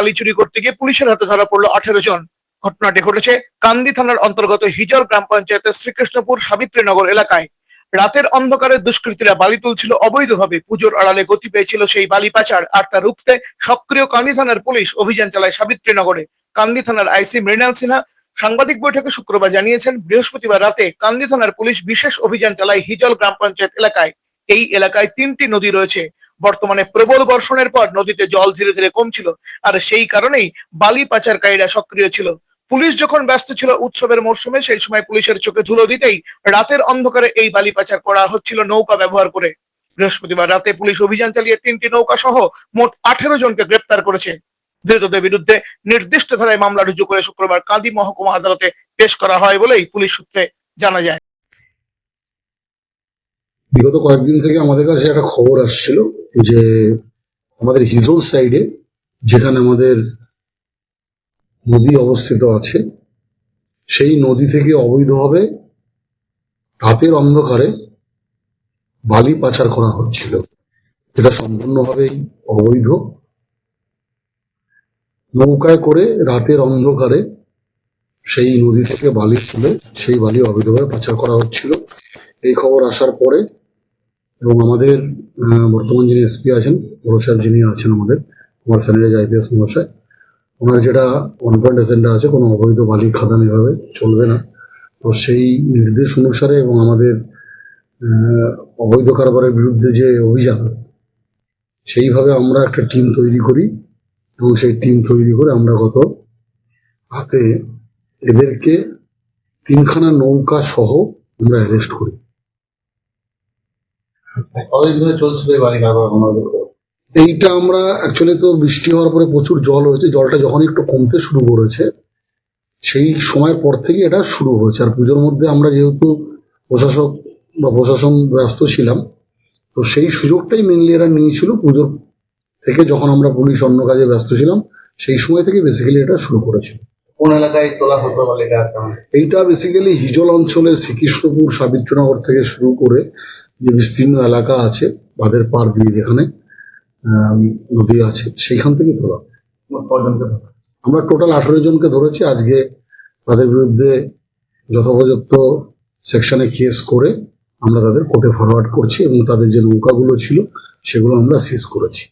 বালি চুরি করতে গিয়ে পুলিশের হাতে ধরা পড়ল আঠেরো জন। ঘটনাটি ঘটেছে কান্দি থানার অন্তর্গত হিজল গ্রাম পঞ্চায়েতের শ্রীকৃষ্ণপুর সাবিত্রীনগর এলাকায়। রাতের অন্ধকারে দুষ্কৃতীরা বালি তুলছিল, অবৈধভাবে পুজোর আড়ালে গতি পেয়েছিল সেই বালি পাচার, আর তা রুখতে সক্রিয় কান্দি থানার পুলিশ অভিযান চালায় সাবিত্রীনগরে। কান্দি থানার আইসি মৃণাল সিনহা সাংবাদিক বৈঠকে শুক্রবার জানিয়েছেন, বৃহস্পতিবার রাতে কান্দি থানার পুলিশ বিশেষ অভিযান চালায় হিজল গ্রাম পঞ্চায়েত এলাকায়। এই এলাকায় তিনটি নদী রয়েছে। বর্তমানে প্রবল বর্ষণের পর নদীতে জল ধীরে ধীরে কমছিল, আর সেই কারণেই বালি পাচারকারীরা সক্রিয় ছিল। পুলিশ যখন ব্যস্ত ছিল উৎসবের মরশুমে, সেই সময় পুলিশের চোখে ধুলো দিতেই রাতের অন্ধকারে এই বালি পাচার করা হচ্ছিল নৌকা ব্যবহার করে। বৃহস্পতিবার রাতে পুলিশ অভিযান চালিয়ে তিনটি নৌকা সহ মোট আঠেরো জনকে গ্রেপ্তার করেছে। ধৃতদের বিরুদ্ধে নির্দিষ্ট ধারায় মামলা রুজু করে শুক্রবার কাঁদি মহকুমা আদালতে পেশ করা হয় বলেই পুলিশ সূত্রে জানা যায়। বিগত কয়েকদিন থেকে আমাদের কাছে একটা খবর আসছিল। যে আমাদের হিজল সাইডে যেখানে আমাদের নদী অবস্থিত আছে, সেই নদী থেকে অবৈধভাবে রাতের অন্ধকারে বালি পাচার করা হচ্ছিল। এটা সম্পূর্ণভাবেই অবৈধ। নৌকায় করে রাতের অন্ধকারে সেই নদী থেকে বালি তুলে সেই বালি অবৈধভাবে পাচার করা হচ্ছিল। এই খবর আসার পরে এবং আমাদের বর্তমান যিনি এসপি আছেন বড় যিনি আছেন আমাদের, কুমার স্যানিরাজ আইপিএস মহাশয়, ওনার যেটা ওয়ান পয়েন্ট এজেন্ডা আছে, কোনো অবৈধ বালি খাদান এভাবে চলবে না। তো সেই নির্দেশ অনুসারে এবং আমাদের অবৈধ কারবারের বিরুদ্ধে যে অভিযান, সেইভাবে আমরা একটা টিম তৈরি করি এবং সেই টিম তৈরি করে আমরা গত হাতে এদেরকে তিনখানা নৌকা সহ আমরা অ্যারেস্ট করি। কতদিন ধরে চলছিল এই বাড়ি কারবার এইটা আমরা অ্যাকচুয়ালি তো বৃষ্টি হওয়ার পরে প্রচুর জল হয়েছে জলটা যখন একটু কমতে শুরু করেছে সেই সময়ের পর থেকে এটা শুরু হয়েছে। আর পুজোর মধ্যে আমরা যেহেতু প্রশাসক বা প্রশাসন ব্যস্ত ছিলাম তো সেই সুযোগটাই মেনলি এরা নিয়েছিল পুজোর থেকে যখন আমরা পুলিশ অন্য কাজে ব্যস্ত ছিলাম সেই সময় থেকে বেসিক্যালি এটা শুরু করেছিল। কোন এলাকায় তোলা হতো কেমন এইটা বেসিক্যালি হিজল অঞ্চলের শ্রীকৃষ্ণপুর সাবিত্রনগর থেকে শুরু করে যে বিস্তীর্ণ এলাকা আছে বাঁধের পাড় দিয়ে যেখানে নদী আছে সেইখান থেকে ধরা? আমরা টোটাল আঠারো জনকে ধরেছি। আজকে তাদের বিরুদ্ধে যথোপযুক্ত সেকশনে কেস করে আমরা তাদের কোর্টে ফরওয়ার্ড করছি এবং তাদের যে নৌকাগুলো ছিল সেগুলো আমরা সিজ করেছি।